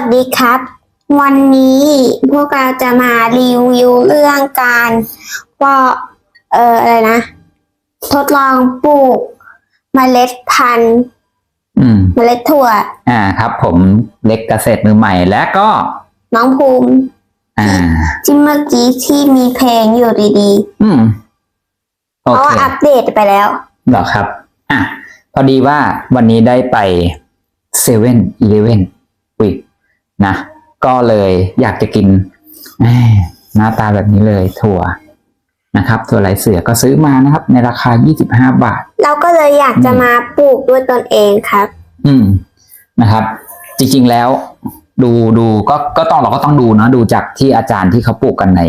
วัสดีครับ วันนี้พวกเราจะมารีวิวเรื่องการว่าเอ่ออะไรนะ ทดลองปลูกเมล็ดพันธุ์อืมเมล็ดถั่ว อ่าครับ ผมเล็กเกษตรมือใหม่และก็ น้องภูมิ อ่าที่เมื่อกี้ที่มีเพลงอยู่ดีอืมๆโอเพราะเคว่าอัปเดตไปแล้วเหรอครับ อะ พอดีว่าวันนี้ได้ไปเซเว่นอีเลเว่นวิ นะ ก็เลยอยากจะกินแหม่หน้าตาแบบนี้เลยถั่วนะครับถั่วลายเสือก็ซื้อมานะครับ ในราคา 25 บาท เราก็เลยอยากจะอืมมาปลูกด้วยตนเองครับ อืมนะครับ จริงๆแล้วดูดูก็ก็ต้องเราก็ต้องดูเนอะดูจากที่อาจารย์ที่เขาปลูกกันใน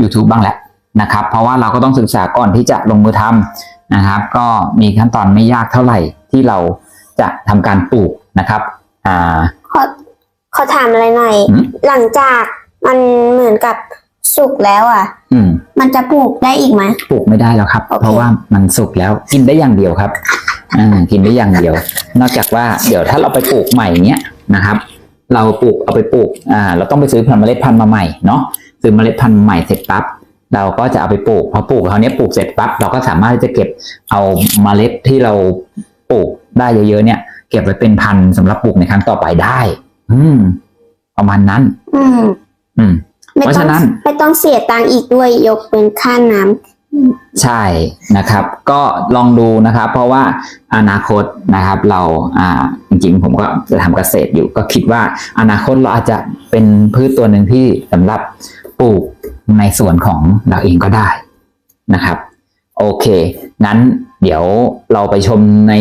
YouTube บ้างแหละนะครับ เพราะว่าเราก็ต้องศึกษาก่อนที่จะลงมือทำนะครับ ก็มีขั้นตอนไม่ยากเท่าไหร่ที่เราจะทำการปลูกนะครับ อ่า ขอขอถามอะไรหน่อย อืม หลังจากมันเหมือนกับสุกแล้วอะ อืม มันจะปลูกได้อีกไหม ปลูกไม่ได้แล้วครับ โอเค เพราะว่ามันสุกแล้วกินได้อย่างเดียวครับอ่ากินได้อย่างเดียว นอกจากว่าเดี๋ยวถ้าเราไปปลูกใหม่เนี้ยนะครับ เราปลูกเอาไปปลูกอ่าเราต้องไปซื้อพันธุ์เมล็ดพันธุ์มาใหม่เนาะซื้อเมล็ดพันธุ์ใหม่เสร็จปั๊บเราก็จะเอาไปปลูกพอปลูกคราวนี้ปลูกเสร็จปั๊บเราก็สามารถที่จะเก็บเอาเมล็ดที่เราปลูกได้เยอะๆเนี่ย เก็บไว้เป็นพันธุ์สำหรับปลูกในครั้งต่อไปได้ อืม ประมาณนั้น อืม อืม ไม่เพราะต้อฉะงนั้น ไม่ต้องเสียตังค์อีกด้วยยกเป็นค่าน้ำใช่นะครับ ก็ลองดูนะครับ เพราะว่าอนาคตนะครับ เราอ่าจริงๆ ผมก็จะทำเกษตรอยู่ ก็คิดว่าอนาคตเราอาจจะเป็นพืชตัวหนึ่งที่สำหรับปลูกในส่วนของเราเองก็ได้นะครับ โอเค งั้นเดี๋ยวเราไปชมใน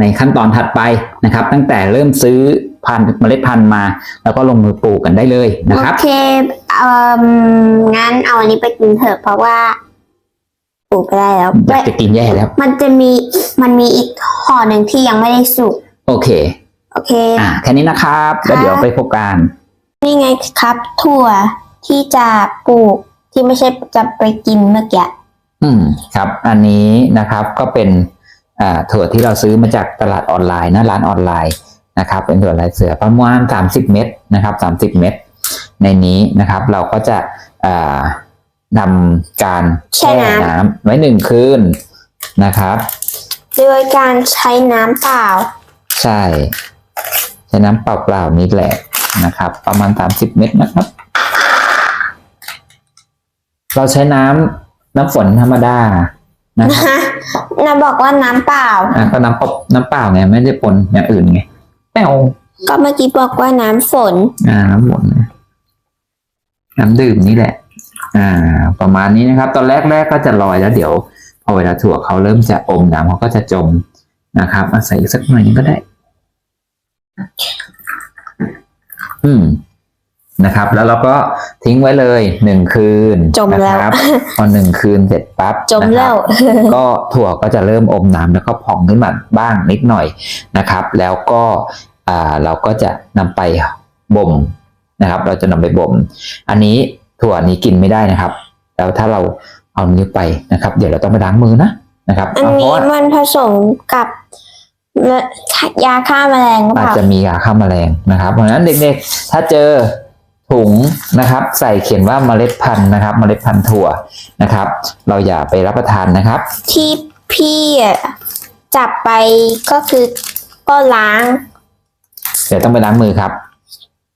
ในขั้นตอนถัดไปนะครับ ตั้งแต่เริ่มซื้อ พันธุ์เมล็ดพันธุ์มา แล้วก็ลงมือปลูกกันได้เลยนะโอครับเคเอ่มงั้นเอาอันนี้ไปกินเถอะเพราะว่าปลูกไปได้แล้วอยากจะกินแย่แล้ว มันจะมีมันมีอีกห่อหนึ่งที่ยังไม่ได้สุก โอเค โอเค อ่าแค่นี้นะครับ แล้วเดี๋ยวไปพบกันนี่ไงครับ ถั่วที่จะปลูกที่ไม่ใช่จะไปกินเมื่อกี้อืมครับ อันนี้นะครับก็เป็นอ่าถั่วที่เราซื้อมาจากตลาดออนไลน์นะร้านออนไลน์ นะครับเป็นถั่วลายเสือประมาณ 30 เม็ดนะครับ 30 เม็ดในนี้นะครับเราก็จะอ่านำการแช่น้ำไว้หนึ่งคืนนะครับ โดยการใช้น้ำเปล่า ใช่ ใช้น้ำเปล่าๆนี่แหละนะครับ ประมาณ 30 เม็ดนะครับ เราใช้น้ำน้ำฝนธรรมดานะครับนะบอกว่าน้ำเปล่าอะก็น้ำปบน้ำเปล่าไงไม่ได้ปนอย่างอื่นไง แป้วก็เมื่อกี้บอกว่าน้ำฝน อ่าน้ำหมดนะน้ำดื่มนี่แหละ อ่า ประมาณนี้นะครับ ตอนแรกแรกก็จะลอยแล้วเดี๋ยว พอเวลาถั่วเขาเริ่มจะอมน้ำเขาก็จะจมนะครับอาศัยอีกสักหน่อยนึงก็ได้ อืม นะครับ แล้วเราก็ทิ้งไว้เลยหนึ่งคืนจมแล้วนะครับพอหนึ่งคืนเสร็จปั๊บจมนะครับแล้ว ก็ถั่วก็จะเริ่มอมน้ำแล้วก็พองขึ้นมาบ้างนิดหน่อยนะครับ แล้วก็อ่าเราก็จะนำไปบ่มนะครับ เราจะนำไปบ่ม อันนี้ถั่วนี้กินไม่ได้นะครับ แล้วถ้าเราเอานี้วไปนะครับ เดี๋ยวเราต้องไปล้างมือนะนะครับอันเพนี้ราะว่ามันผสมกับยาฆ่าแมลงหรือเปอาจล่าจะมียาฆ่าแมลงนะครับ เพราะฉะนั้นเด็กๆ ถ้าเจอ ถุงนะครับ ใส่เขียนว่าเมล็ดพันธุ์นะครับ เมล็ดพันธุ์ถั่วนะครับ เราอย่าไปรับประทานนะครับ ที่พี่อะจับไปก็คือก็ล้าง เดี๋ยวต้องไปล้างมือครับ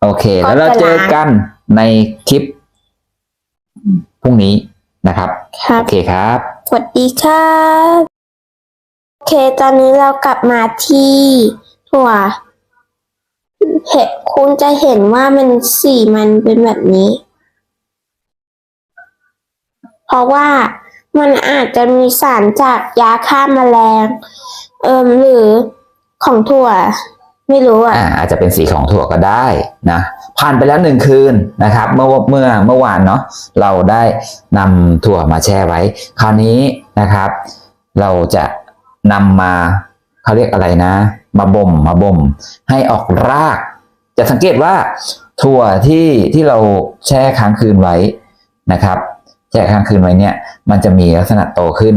โอเคก็แล้วเราจะเจอล้างกันในคลิปพรุ่งนี้นะครับครับ โอเคครับ สวัสดีครับ โอเค ตอนนี้เรากลับมาที่ถั่ว เห็นคุณจะเห็นว่ามันสีมันเป็นแบบนี้ เพราะว่ามันอาจจะมีสารจากยาฆ่าแมลง เอิมหรือของถั่ว ไม่รู้อะอาจจะเป็นสีของถั่วก็ได้นะผ่านไปแล้วหนึ่งคืนนะครับ เมื่อเมื่อเมื่อวานเนาะเราได้นำถั่วมาแช่ไว้ คราวนี้นะครับ เราจะนำมาเขาเรียกอะไรนะ มาบ่มมาบ่มให้ออกราก จะสังเกตว่าถั่วที่ที่เราแช่ค้างคืนไว้นะครับ แช่ค้างคืนไว้เนี่ย มันจะมีลักษณะโตขึ้น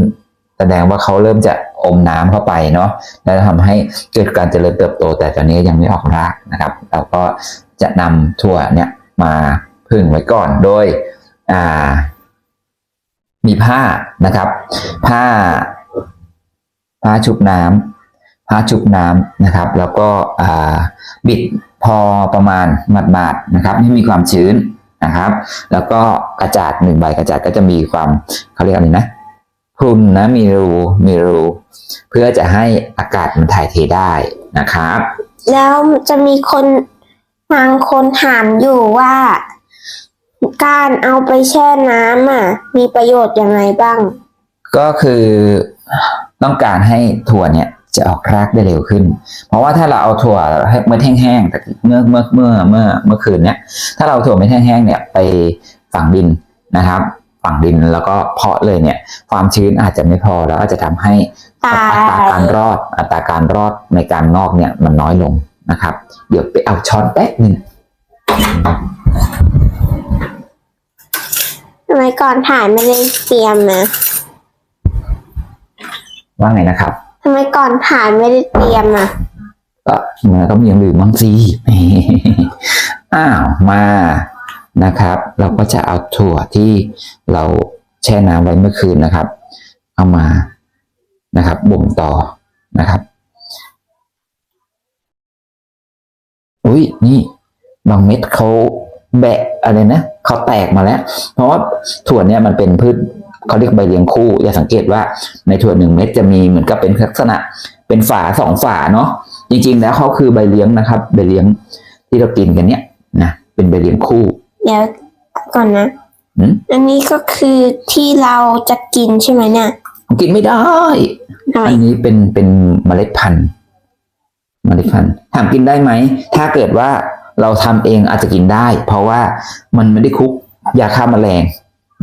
แสดงว่าเขาเริ่มจะอมน้ำเข้าไปเนาะแล้วทำให้เกิดการเจริญเติบโต แต่ตอนนี้ยังไม่ออกรากนะครับแล้วก็จะนำถั่วเนี่ยมาพึ่งไว้ก่อนโดยอ่า มีผ้านะครับ ผ้าผ้าชุบน้ำ ผ้าชุบน้ำนะครับ แล้วก็อ่าบิดพอประมาณหมาดๆนะครับให้มีความชื้นนะครับ แล้วก็กระจาดหนึ่งใบกระจาดก็จะมีความเขาเรียกอะไรนะพรุนนะมีรูมีรูเพื่อจะให้อากาศมันถ่ายเทได้นะครับ แล้วจะมีคนบางคนถามอยู่ว่า การเอาไปแช่น้ำอะมีประโยชน์ยังไงบ้าง ก็คือต้องการให้ถั่วเนี่ย จะออกรากได้เร็วขึ้น เพราะว่าถ้าเราเอาถั่วให้เมื่อแห้งๆแต่เมื่อเมื่อเมื่อเมื่อเมื่อคืนเนี่ยถ้าเราเอาถั่วไม่แห้งๆเนี่ยไปฝังดินนะครับ ฝังดินแล้วก็เพาะเลยเนี่ย ความชื้นอาจจะไม่พอแล้วอาจจะทำให้ตายอัตราการรอด อัตราการรอดในการงอกเนี่ยมันน้อยลงนะครับ เดี๋ยวไปเอาช้อนแป๊บหนึ่งทำไมก่อนถ่ายไม่ได้เตรียมนะว่าไงนะครับทำไมก่อนถ่ายไม่ได้เตรียมอะ ก็มันก็มีอย่างอื่นบ้างสิ อ้าวมานะครับ เราก็จะเอาถั่วที่เราแช่น้ำไว้เมื่อคืนนะครับ เอามานะครับบ่มต่อนะครับ อุ้ยนี่บางเม็ดเขาแบะอะไรนะเขาแตกมาแล้ว เพราะว่าถั่วเนี่ยมันเป็นพืช เขาเรียกใบเลี้ยงคู่อย่าสังเกตว่าในถั่วหนึ่งเม็ดจะมีเหมือนกับเป็นลักษณะเป็นฝาสองฝาเนาะจริงๆ แล้วเขาคือใบเลี้ยงนะครับ ใบเลี้ยงที่เรากินกันเนี่ยนะเป็นใบเลี้ยงคู่เดี๋ยวก่อนนะหืมอันนี้ก็คือที่เราจะกินใช่ไหมเนี่ยกินไม่ได้ทำไมอันนี้เป็นเป็นเมล็ดพันธุ์เมล็ดพันธุ์ถามกินได้ไหม ถ้าเกิดว่าเราทำเองอาจจะกินได้ เพราะว่ามันไม่ได้คุกยาฆ่าแมลง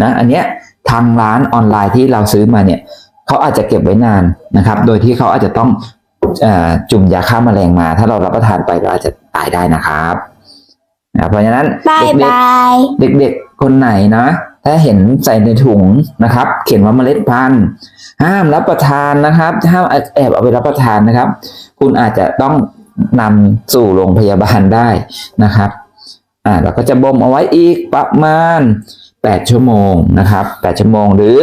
นะ อันเนี้ย ทางร้านออนไลน์ที่เราซื้อมาเนี่ยเขาอาจจะเก็บไว้นานนะครับ โดยที่เขาอาจจะต้องเออจุ่มยาฆ่าแมลงมา ถ้าเรารับประทานไปเราอาจจะตายได้นะครับนะเพราะฉะนั้นบายเด็กๆบายเด็กๆคนไหนนะถ้าเห็นใส่ในถุงนะครับ เขียนว่าเมล็ดพันธุ์ห้ามรับประทานนะครับห้ามแอบเอาไปรับประทานนะครับ คุณอาจจะต้องนำสู่โรงพยาบาลได้นะครับ อ่าเราก็จะบ่มเอาไว้อีกประมาณ 8 ชั่วโมงนะครับ 8 ชั่วโมงหรือ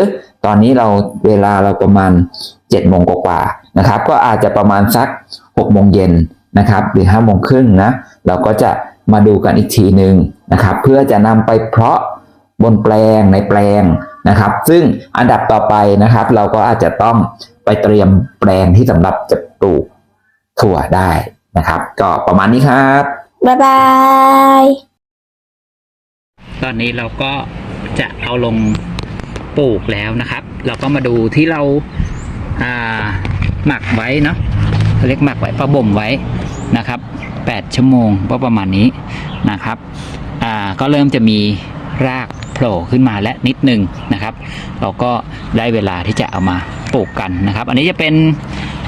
ตอนนี้เราเวลาเราประมาณ7โมงกว่าๆนะครับ ก็อาจจะประมาณสัก6โมงเย็นนะครับหรือ5โมงครึ่งนะ เราก็จะมาดูกันอีกทีหนึ่งนะครับ เพื่อจะนำไปเพาะบนแปลงในแปลงนะครับ ซึ่งอันดับต่อไปนะครับ เราก็อาจจะต้องไปเตรียมแปลงที่สำหรับจะปลูกถั่วได้นะครับ ก็ประมาณนี้ครับบายบาย ตอนนี้เราก็ จะเอาลงปลูกแล้วนะครับ เราก็มาดูที่เราหมักไว้เนาะเขาเรียกหมักไว้ประบ่มไว้นะครับ 8 ชั่วโมงก็ประมาณนี้นะครับก็เริ่มจะมีรากโผล่ขึ้นมาและนิดนึงนะครับ เราก็ได้เวลาที่จะเอามาปลูกกันนะครับ อันนี้จะเป็น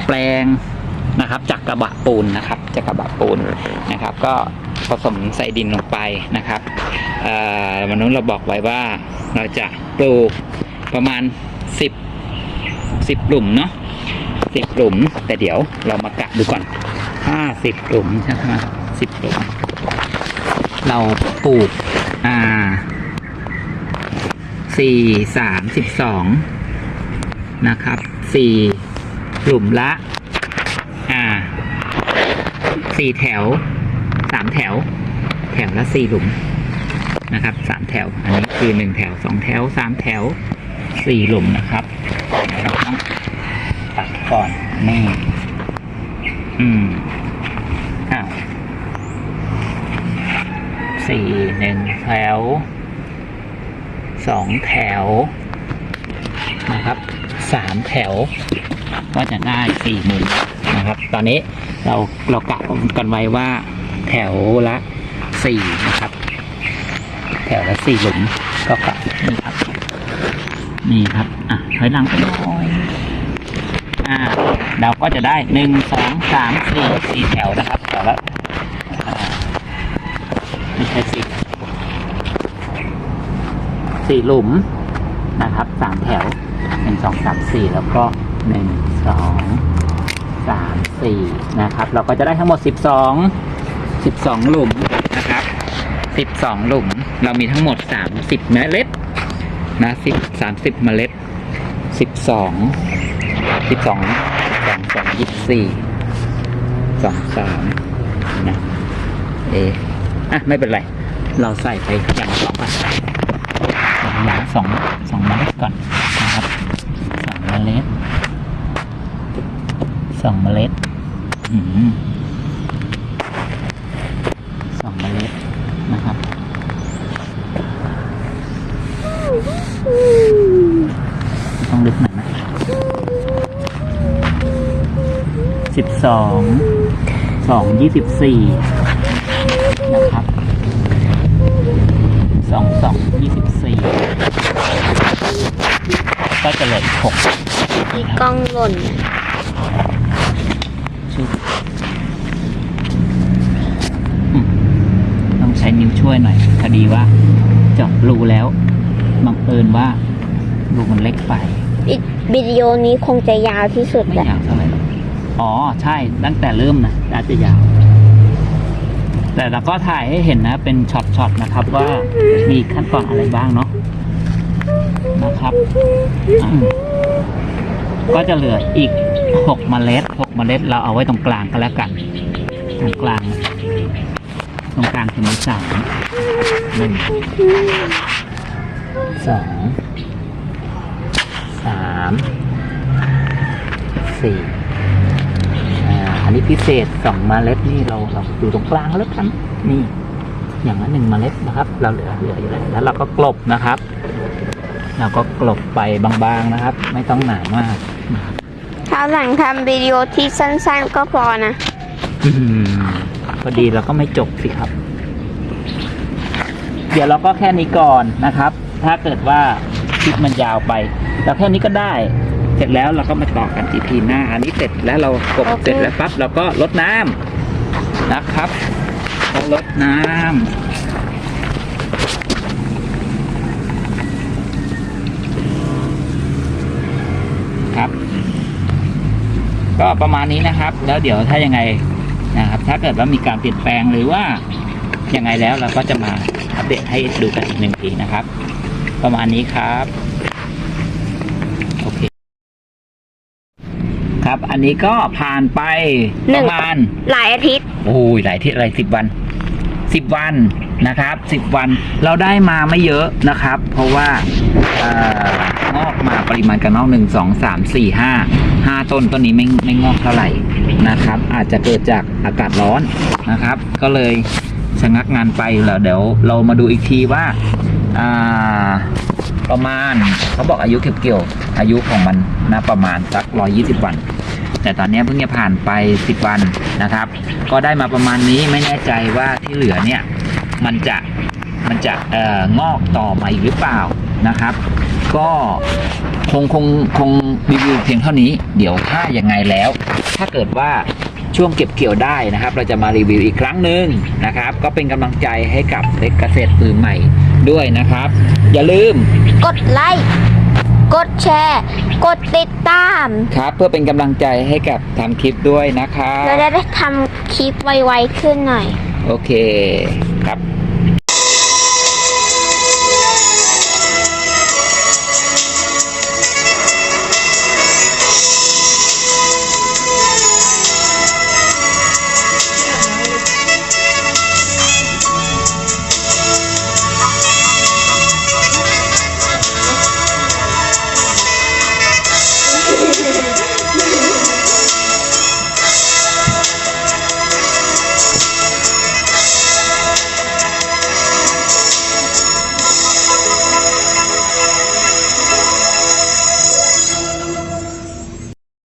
แปลงนะครับจากกระบะปูนนะครับจากกระบะปูนนะครับ ก็ผสมใส่ดินลงไปนะครับ วันนู้นเราบอกไว้ว่าเราจะปลูกประมาณ 10 10หลุมเนาะ10หลุม แต่เดี๋ยวเรามากะดูก่อน 50หลุมใช่ไหม10หลุม เราปลูกอ่าสี่สามสิบสองนะครับสี่หลุมละ อ่าสี่แถวสามแถว แถวละสี่หลุม นะครับสามแถว อันนี้คือหนึ่งแถวสองแถวสามแถวสี่หลุมนะครับเราต้องตัดก่อนนี่อืมอ้าวสี่หนึ่งแถวสองแถวนะครับสามแถว ก็จะได้สี่หมุมนะครับ ตอนนี้เราเรากะกันไว้ว่าแถวละสี่นะครับ แถวละสี่หลุมก็กะนี่ครับ นี่ครับ อะถอยหลังไปหน่อยอ่า เราก็จะได้หนึ่งสองสามสี่สี่แถวนะครับแถวละอ่าไม่ใช่สี่สี่หลุมนะครับสามแถวหนึ่งสองสามสี่แล้วก็หนึ่งสองสามสี่นะครับ เราก็จะได้ทั้งหมดสิบสองสิบสองหลุมนะครับ สิบสองหลุม เรามีทั้งหมดสามสิบเมล็ดนะสิบสามสิบเมล็ดสิบสองสิบสองสองสองยี่สิบสี่สองสามนะเออะไม่เป็นไร เราใส่ไปอย่างสองก่อนอย่างสองสองเมล็ดก่อนนะครับสองเมล็ดสองเมล็ดอืมสองเมล็ดนะครับ ต้องลึกหน่อยนะ สิบสองสองยี่สิบสี่นะครับสองสองยี่สิบสี่ก็จะเหลืออีกหกมีกล้องหล่นชุดอืมต้องใช้นิ้วช่วยหน่อยพอดีว่าเจาะรูแล้วบังเอิญว่ารูมันเล็กไปวิดีโอนี้คงจะยาวที่สุดไม่แหละยาวเท่าไหร่หร อ๋อใช่ตั้งแต่เริ่มนะอาจจะยาว แต่เราก็ถ่ายให้เห็นนะ เป็นช็อตๆนะครับว่ามีขั้นตอนอะไรบ้างเนาะนะครับก็จะเหลืออีกหกเมล็ดหกเมล็ดเราเอาไว้ตรงกลางก็แล้วกัน ตรงกลาง ตรงกลางคือมีสามหนึ่งสองสามสี่ อ่าอันนี้พิเศษสองเมล็ดนี่เราเราอยู่ตรงกลางแล้วกันนี่ อย่างละหนึ่งเมล็ดนะครับ เราเหลือเหลืออยู่แล้วแล้วเราก็กลบนะครับ เราก็กลบไปบางๆนะครับ ไม่ต้องหนามากถ้าหลังทำวิดีโอที่สั้นๆก็พอนะอืมพอดีเราก็ไม่จบสิครับ เดี๋ยวเราก็แค่นี้ก่อนนะครับ ถ้าเกิดว่าคลิปมันยาวไปเราแค่นี้ก็ได้เส ร็จแล้วเราก็มาต่อกันอีพีหน้า อันนี้เสร็จแล้วเรากบเสร็จแล้วปั๊บเราก็ลดน้ำนะครับเราลดน้ำครับ ก็ประมาณนี้นะครับ แล้วเดี๋ยวถ้ายังไงนะครับ ถ้าเกิดว่ามีการเปลี่ยนแปลงหรือว่ายังไงแล้วเราก็จะมาอัปเดตให้ดูกันอีกหนึ่งทีนะครับ ประมาณนี้ครับ โอเค ครับ อันนี้ก็ผ่านไปหนึ่ปงระมาณหลายอาทิตย์โอ้ยหลายที่อะไรสิบวันสิบวันนะครับสิบวันเราได้มาไม่เยอะนะครับ เพราะว่าเอ่องอกมาปริมาณกระนอกหนึ่งสองสามสี่ห้าห้าต้นต้นนี้ไม่ไม่งอกเท่าไหร่นะครับ อาจจะเกิดจากอากาศร้อนนะครับ ก็เลยชะงักงานไปแล้วเดี๋ยวเรามาดูอีกทีว่าอ่า ประมาณเขาบอกอายุเก็บเกี่ยวอายุของมันนะประมาณสักร้อยี่สิบวัน แต่ตอนนี้เพิ่งจะผ่านไป 10 วันนะครับ ก็ได้มาประมาณนี้ไม่แน่ใจว่าที่เหลือเนี่ยมันจะมันจะเอ่องอกต่อมาอีกหรือเปล่านะครับ ก็คงคงคงรีวิวเพียงเท่านี้ เดี๋ยวถ้ายังไงแล้ว ถ้าเกิดว่าช่วงเก็บเกี่ยวได้นะครับ เราจะมารีวิวอีกครั้งหนึ่งนะครับ ก็เป็นกำลังใจให้กับเด็กเกษตรมือใหม่ด้วยนะครับ อย่าลืมกดไลค์ กดแชร์ กดติดตาม ครับ เพื่อเป็นกำลังใจให้กับทำคลิปด้วยนะครับเราจะได้ทำคลิปไวๆขึ้นหน่อย โอเคครับ